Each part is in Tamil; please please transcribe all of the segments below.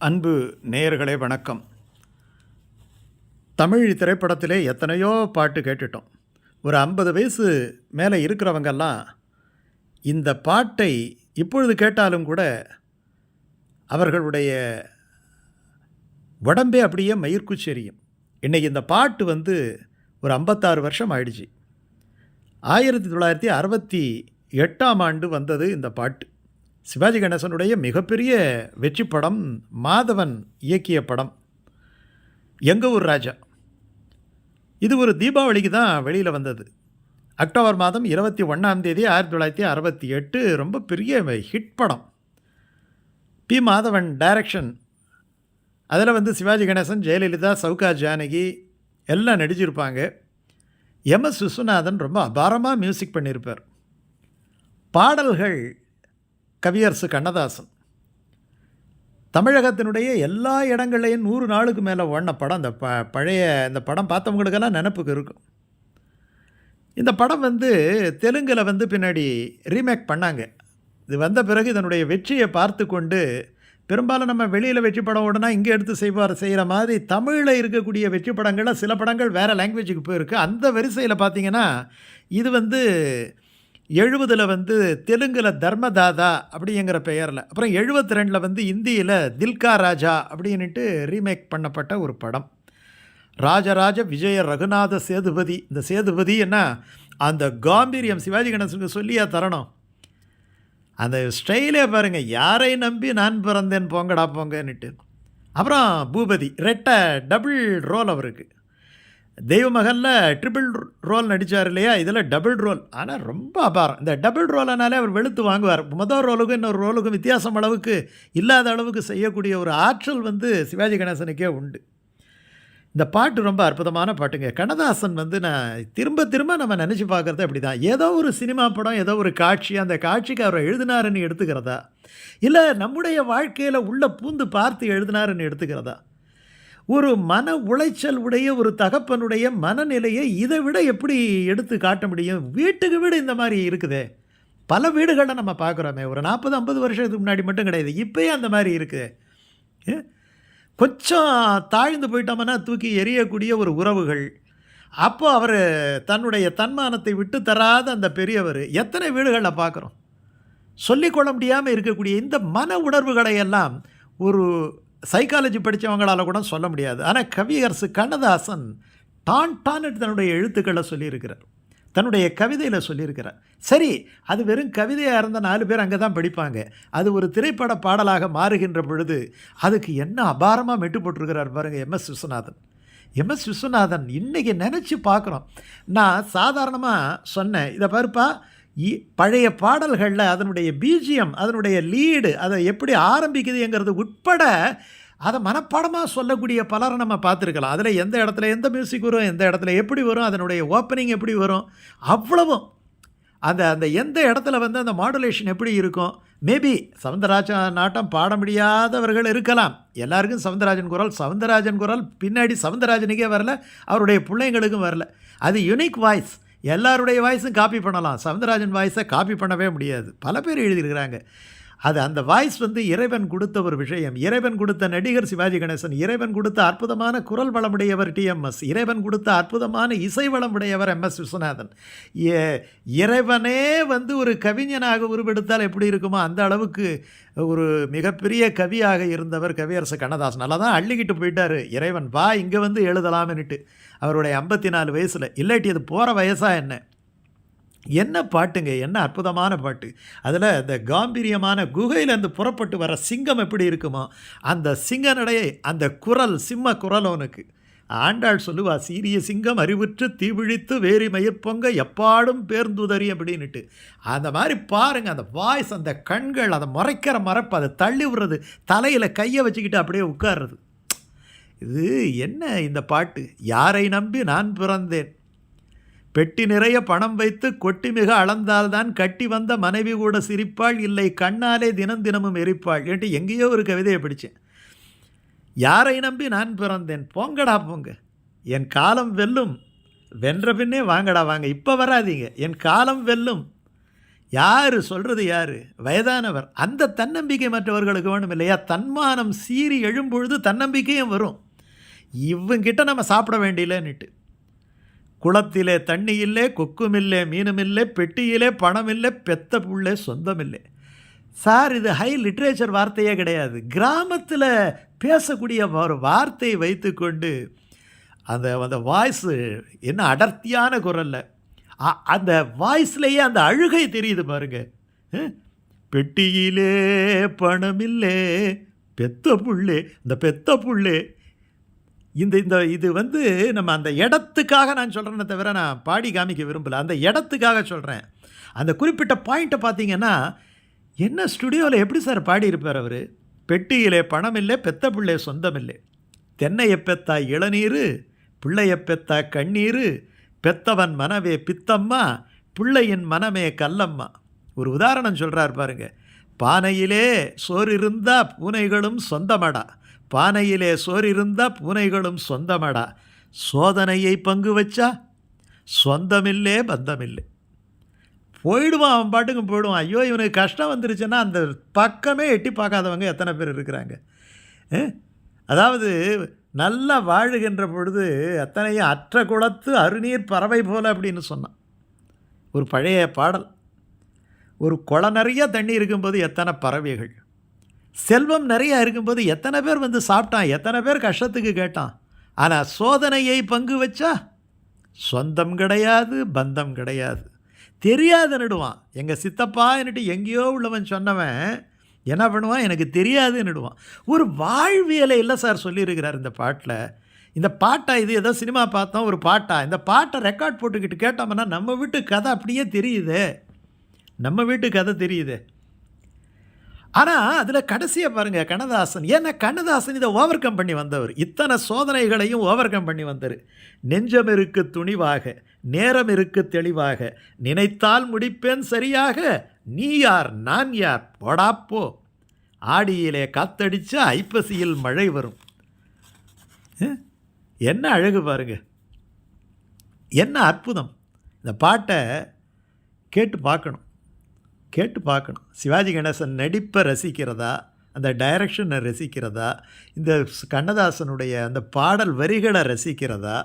அன்பு நேயர்களே வணக்கம். தமிழ் திரைப்படத்திலே எத்தனையோ பாட்டு கேட்டுட்டோம். ஒரு ஐம்பது வயசு மேலே இருக்கிறவங்கெல்லாம் இந்த பாட்டை இப்பொழுது கேட்டாலும் கூட அவர்களுடைய உடம்பே அப்படியே மயிர்க்குச்செரியும். இன்றைக்கி இந்த பாட்டு வந்து ஒரு ஐம்பத்தாறு வருஷம் ஆயிடுச்சு. ஆயிரத்தி தொள்ளாயிரத்தி அறுபத்தி எட்டாம் ஆண்டு வந்தது இந்த பாட்டு. சிவாஜி கணேசனுடைய மிகப்பெரிய வெற்றி படம் மாதவன் இயக்கிய படம் எங்கள் ஊர் ராஜா. இது ஒரு தீபாவளிக்கு தான் வெளியில் வந்தது. அக்டோபர் மாதம் இருபத்தி ஒன்றாம் தேதி ஆயிரத்தி தொள்ளாயிரத்தி அறுபத்தி எட்டு ரொம்ப பெரிய ஹிட் படம். பி மாதவன் டைரக்ஷன் அதில் வந்து சிவாஜி கணேசன் ஜெயலலிதா சவுகா ஜானகி எல்லாம் நடிச்சிருப்பாங்க. எம்எஸ் விஸ்வநாதன் ரொம்ப அபாரமாக மியூசிக் பண்ணியிருப்பார் பாடல்கள் கவியரசு கண்ணதாசன். தமிழகத்தினுடைய எல்லா இடங்கள்லையும் நூறு நாளுக்கு மேலே ஓடின படம் இந்த ப பழைய இந்த படம் பார்த்தவங்களுக்கெல்லாம் நினப்புக்கு இருக்கும். இந்த படம் வந்து தெலுங்கில் வந்து பின்னாடி ரீமேக் பண்ணாங்க. இது வந்த பிறகு இதனுடைய வெற்றியை பார்த்து கொண்டு பெரும்பாலும் நம்ம வெளியில் வெற்றி படம் ஓடுனா இங்கே எடுத்து செய்வார் செய்கிற மாதிரி தமிழில் இருக்கக்கூடிய வெற்றி படங்களில் சில படங்கள் வேறு லாங்குவேஜுக்கு போயிருக்கு. அந்த வரிசையில் பார்த்தீங்கன்னா இது வந்து எழுபதில் வந்து தெலுங்கில் தர்மதாதா அப்படிங்கிற பெயரில். அப்புறம் எழுபத்தி ரெண்டில் வந்து இந்தியில் தில்கா ராஜா அப்படின்ட்டு ரீமேக் பண்ணப்பட்ட ஒரு படம். ராஜராஜ விஜய ரகுநாத சேதுபதி. இந்த சேதுபதி என்ன? அந்த காம்பீரியம் சிவாஜி கணேசனுக்கு சொல்லியா தரணும். அந்த ஸ்டைலே பாருங்கள் யாரை நம்பி நான் பிறந்தேன் போங்கடா போங்கன்னுட்டு. அப்புறம் பூபதி ரெட்டை டபுள் ரோல் அவருக்கு. தெய்வமகனில் ட்ரிபிள் ரோல் நடித்தார் இல்லையா? இதில் டபுள் ரோல் ஆனால் ரொம்ப அபாரம். இந்த டபுள் ரோலனாலே அவர் வெளுத்து வாங்குவார். முதல் ரோலுக்கும் இன்னொரு ரோலுக்கும் வித்தியாசம் அளவுக்கு இல்லாத அளவுக்கு செய்யக்கூடிய ஒரு ஆற்றல் வந்து சிவாஜி கணேசனுக்கே உண்டு. இந்த பாட்டு ரொம்ப அற்புதமான பாட்டுங்க. கண்ணதாசன் வந்து நான் திரும்ப திரும்ப நம்ம நினச்சி பார்க்குறது அப்படி தான் ஏதோ ஒரு சினிமா படம் ஏதோ ஒரு காட்சி அந்த காட்சிக்கு அவர் எழுதினாருன்னு எடுத்துக்கிறதா? இல்லை நம்முடைய வாழ்க்கையில் உள்ள பூந்து பார்த்து எழுதினாருன்னு எடுத்துக்கிறதா? ஒரு மன உளைச்சல் உடைய ஒரு தகப்பனுடைய மனநிலையை இதை விட எப்படி எடுத்து காட்ட முடியும்? வீட்டுக்கு வீடு இந்த மாதிரி இருக்குதே. பல வீடுகளை நம்ம பார்க்குறோமே ஒரு நாற்பது ஐம்பது வருஷத்துக்கு முன்னாடி மட்டும் கிடையாது இப்போயே அந்த மாதிரி இருக்குது. கொஞ்சம் தாழ்ந்து போயிட்டோம்னா தூக்கி எரியக்கூடிய ஒரு உறவுகள். அப்போ அவர் தன்னுடைய தன்மானத்தை விட்டு தராத அந்த பெரியவர் எத்தனை வீடுகளில் பார்க்குறோம்? சொல்லிக்கொள்ள முடியாமல் இருக்கக்கூடிய இந்த மன உணர்வுகளை எல்லாம் ஒரு சைக்காலஜி படித்தவங்களால் கூட சொல்ல முடியாது. ஆனால் கவியரசு கண்ணதாசன் டான் டான் தன்னுடைய எழுத்துக்களை சொல்லியிருக்கிறார். தன்னுடைய கவிதையில் சொல்லியிருக்கிறார். சரி அது வெறும் கவிதையாக இருந்த நாலு பேர் அங்கே தான் படிப்பாங்க. அது ஒரு திரைப்பட பாடலாக மாறுகின்ற பொழுது அதுக்கு என்ன அபாரமாக மெட்டு போட்டிருக்கிறார் பாருங்கள் எம்எஸ் விஸ்வநாதன். எம்எஸ் விஸ்வநாதன் இன்றைக்கி நினச்சி பார்க்குறோம் நான் சாதாரணமாக சொன்னேன். இதை பாருப்பா பழைய பாடல்களில் அதனுடைய பீஜியம் அதனுடைய லீடு அதை எப்படி ஆரம்பிக்குதுங்கிறது உட்பட அதை மனப்பாடமாக சொல்லக்கூடிய பலரை நம்ம பார்த்துருக்கலாம். அதில் எந்த இடத்துல எந்த மியூசிக் வரும் எந்த இடத்துல எப்படி வரும் அதனுடைய ஓப்பனிங் எப்படி வரும் அவ்வளவும். அந்த அந்த எந்த இடத்துல வந்து அந்த மாடுலேஷன் எப்படி இருக்கும் மேபி சவுந்தரராஜன் நாட்டம் பாட முடியாதவர்கள் இருக்கலாம். எல்லாருக்கும் சவுந்தரராஜன் குரல் சவுந்தரராஜன் குரல் பின்னாடி சவுந்தரராஜனுக்கே வரல அவருடைய பிள்ளைங்களுக்கும் வரல. அது யுனிக் வாய்ஸ் எல்லாருடைய வாய்ஸும் காப்பி பண்ணலாம். சவுந்தரராஜன் வாய்ஸை காப்பி பண்ணவே முடியாது. பல பேர் எழுதியிருக்கிறாங்க. அது அந்த வாய்ஸ் வந்து இறைவன் கொடுத்த ஒரு விஷயம். இறைவன் கொடுத்த நடிகர் சிவாஜி கணேசன் இறைவன் கொடுத்த அற்புதமான குரல் வளமுடையவர் டிஎம்எஸ் இறைவன் கொடுத்த அற்புதமான இசை வளமுடையவர் எம் எஸ் விஸ்வநாதன். இறைவனே வந்து ஒரு கவிஞனாக உருவெடுத்தால் எப்படி இருக்குமோ அந்த அளவுக்கு ஒரு மிகப்பெரிய கவியாக இருந்தவர் கவியரசு கண்ணதாசன். நல்லா தான் அள்ளிக்கிட்டு போயிட்டார். இறைவன் வா இங்கே வந்து எழுதலாம்னுட்டு அவருடைய ஐம்பத்தி நாலு வயசில் இல்லாட்டி அது போகிற வயசாக என்ன? என்ன பாட்டுங்க? என்ன அற்புதமான பாட்டு. அதில் இந்த காம்பீரியமான குகையிலேருந்து புறப்பட்டு வர சிங்கம் எப்படி இருக்குமோ அந்த சிங்கனடையை அந்த குரல் சிம்ம குரல் அவனுக்கு. ஆண்டாள் சொல்லுவா சீரிய சிங்கம் அறிவுற்று தீவிழித்து வேரி மயிர்பொங்க எப்பாடும் பேர்ந்துதறி அப்படின்னுட்டு. அந்த மாதிரி பாருங்கள் அந்த வாய்ஸ் அந்த கண்கள் அதை முறைக்கிற மறப்பு அதை தள்ளி விடுறது தலையில் கையை வச்சுக்கிட்டு அப்படியே உட்கார்றது. இது என்ன இந்த பாட்டு? யாரை நம்பி நான் பிறந்தேன்? பெட்டி நிறைய பணம் வைத்து கொட்டி மிக அளந்தால்தான் கட்டி வந்த மனைவி கூட சிரிப்பாள் இல்லை கண்ணாலே தினம் தினமும் எரிப்பாள் என்று எங்கேயோ ஒரு கவிதையை பிடிச்சேன் யாரை நம்பி நான் பிறந்தேன்? போங்கடா போங்க. என் காலம் வெல்லும். வென்ற பின்னே வாங்கடா வாங்க. இப்போ வராதீங்க. என் காலம் வெல்லும். யார் சொல்கிறது யார்? வயதானவர். அந்த தன்னம்பிக்கை மற்றவர்களுக்கு வேணும் இல்லையா? தன்மானம் சீறி எழும்பொழுது தன்னம்பிக்கையும் வரும். இவங்கிட்ட நம்ம சாப்பிட வேண்டியலன்னுட்டு குளத்திலே தண்ணி இல்லை கொக்கும் இல்லை மீனும் இல்லை பெட்டியிலே பணம் இல்லை பெத்த புள்ளே சொந்தம் இல்லை சார் இது ஹை லிட்ரேச்சர் வார்த்தையே கிடையாது. கிராமத்தில் பேசக்கூடிய ஒரு வார்த்தையை வைத்துக்கொண்டு அந்த அந்த வாய்ஸு என்ன அடர்த்தியான குரலில். அந்த வாய்ஸ்லேயே அந்த அழுகை தெரியுது பாருங்க. பெட்டியிலே பணமில்லே பெத்த புள்ளே இந்த பெத்த புள்ளே இந்த இந்த இது வந்து நம்ம அந்த இடத்துக்காக நான் சொல்கிறேனே தவிர நான் பாடி காமிக்க விரும்பலை. அந்த இடத்துக்காக சொல்கிறேன் அந்த குறிப்பிட்ட பாயிண்ட்டை பார்த்தீங்கன்னா என்ன ஸ்டுடியோவில் எப்படி சார் பாடியிருப்பார் அவர்? பெட்டியிலே பணம் இல்லை பெத்த பிள்ளை சொந்தம் இல்லை. தென்னையை பெத்தா இளநீர் பிள்ளைய பெத்தா கண்ணீர் பெத்தவன் மனவே பித்தம்மா பிள்ளையின் மனமே கல்லம்மா. ஒரு உதாரணம் சொல்கிறார் பாருங்க. பானையிலே சோறு இருந்தால் பூனைகளும் சொந்தமடா. பானையிலே சோறு இருந்தா பூனைகளும் சொந்தமடா. சோதனையை பங்கு வச்சா சொந்தமில்லே பந்தமில்லை. போயிடுவான் அவன் பாட்டுக்கு போயிடுவான். ஐயோ இவனுக்கு கஷ்டம் வந்துருச்சுன்னா அந்த பக்கமே எட்டி பார்க்காதவங்க எத்தனை பேர் இருக்கிறாங்க. அதாவது நல்லா வாழுகின்ற பொழுது அத்தனையும் அற்ற குளத்து அருநீர் பறவை போல அப்படின்னு சொன்னான். ஒரு பழைய பாடல். ஒரு குளம் நிறைய தண்ணி இருக்கும்போது எத்தனை பறவைகள்? செல்வம் நிறையா இருக்கும்போது எத்தனை பேர் வந்து சாப்பிட்டான் எத்தனை பேர் கஷ்டத்துக்கு கேட்டான். ஆனால் சோதனையை பங்கு வச்சா சொந்தம் கிடையாது பந்தம் கிடையாது. தெரியாது நடுவான். எங்கள் சித்தப்பா என்னட்டு எங்கேயோ உள்ளவன் சொன்னவன் என்ன பண்ணுவான்? எனக்கு தெரியாதுன்னுடுவான் ஒரு வாழ்வியலை இல்லை சார் சொல்லியிருக்கிறார் இந்த பாட்டில். இந்த பாட்டா இது? ஏதோ சினிமா பார்த்தோம் ஒரு பாட்டா? இந்த பாட்டை ரெக்கார்ட் போட்டுக்கிட்டு கேட்டோம்னா நம்ம வீட்டு கதை அப்படியே தெரியுதே. நம்ம வீட்டு கதை தெரியுது. ஆனால் அதில் கடைசியாக பாருங்கள் கண்ணதாசன். ஏன்னா கண்ணதாசன் இதை ஓவர் கம் பண்ணி வந்தவர். இத்தனை சோதனைகளையும் ஓவர் கம் பண்ணி வந்தார். நெஞ்சம் இருக்கு துணிவாக நேரம் இருக்கு தெளிவாக நினைத்தால் முடிப்பேன் சரியாக நீ யார் நான் யார்? போடாப்போ ஆடியிலே காத்தடிச்சா ஐப்பசியில் மழை வரும். என்ன அழகு பாருங்க. என்ன அற்புதம். இந்த பாட்டை கேட்டு பார்க்கணும். கேட்டு பார்க்கணும். சிவாஜி கணேசன் நடிப்பை ரசிக்கிறதா? அந்த டைரக்ஷனை ரசிக்கிறதா? இந்த கண்ணதாசனுடைய அந்த பாடல் வரிகளை ரசிக்கிறதா?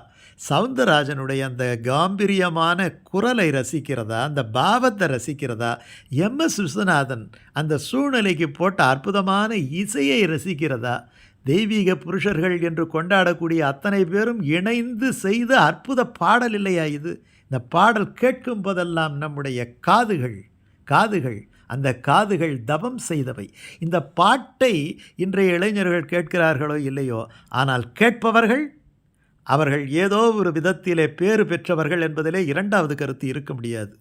சவுந்தரராஜனுடைய அந்த காம்பீரியமான குரலை ரசிக்கிறதா? அந்த பாவத்தை ரசிக்கிறதா? எம். எஸ். விஸ்வநாதன் அந்த சூழ்நிலைக்கு போட்ட அற்புதமான இசையை ரசிக்கிறதா? தெய்வீக புருஷர்கள் என்று கொண்டாடக்கூடிய அத்தனை பேரும் இணைந்து செய்த அற்புத பாடல் இல்லையா இது? இந்த பாடல் கேட்கும் போதெல்லாம் நம்முடைய காதுகள் காதுகள் அந்த காதுகள் தவம் செய்தவை. இந்த பாட்டை இன்றைய இளைஞர்கள் கேட்கிறார்களோ இல்லையோ ஆனால் கேட்பவர்கள் அவர்கள் ஏதோ ஒரு விதத்திலே பேறு பெற்றவர்கள் என்பதிலே இரண்டாவது கருத்து இருக்க முடியாது.